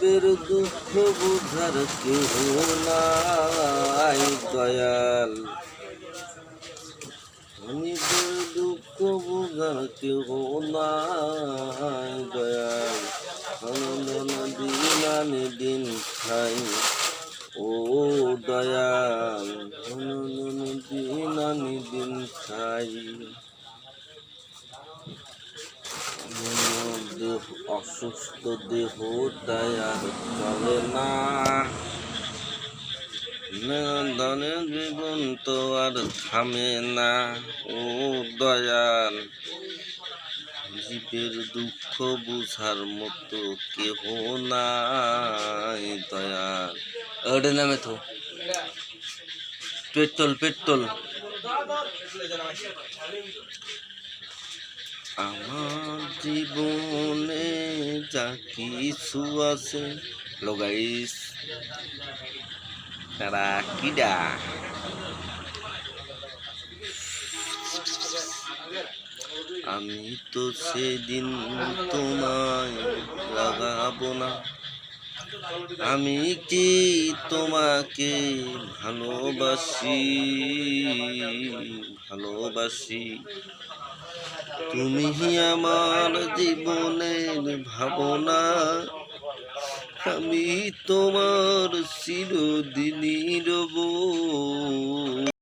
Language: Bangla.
জীবের দুঃখ বুঝার কেহ নাই, দয়াল। নিজের দুঃখ বুঝার কেহ নাই, দয়াল। আনন্দন দিন আনি দিন খাই, ও দয়াল। আনন্দন দিন আনি দিন খাই আমার দেহ অসুস্থ দেহ তাই আর চলে না। নন্দনে জীবন তো আর থামে না। ও দয়াল, জীবের দুঃখ বুঝার মতো কেহ নাই দয়াল। ওটা নামে তো পেট্রোল পেট্রোল। আমার জীবনে যা কিছু আছে লগাইস তারা কিডা? আমি তো সেদিন তোমায় লাগাবো না। আমি কি তোমাকে ভালোবাসি? ভালোবাসি। তুমি আমার জীবনের ভাবনা। আমি তোমার চিরদিনই রব।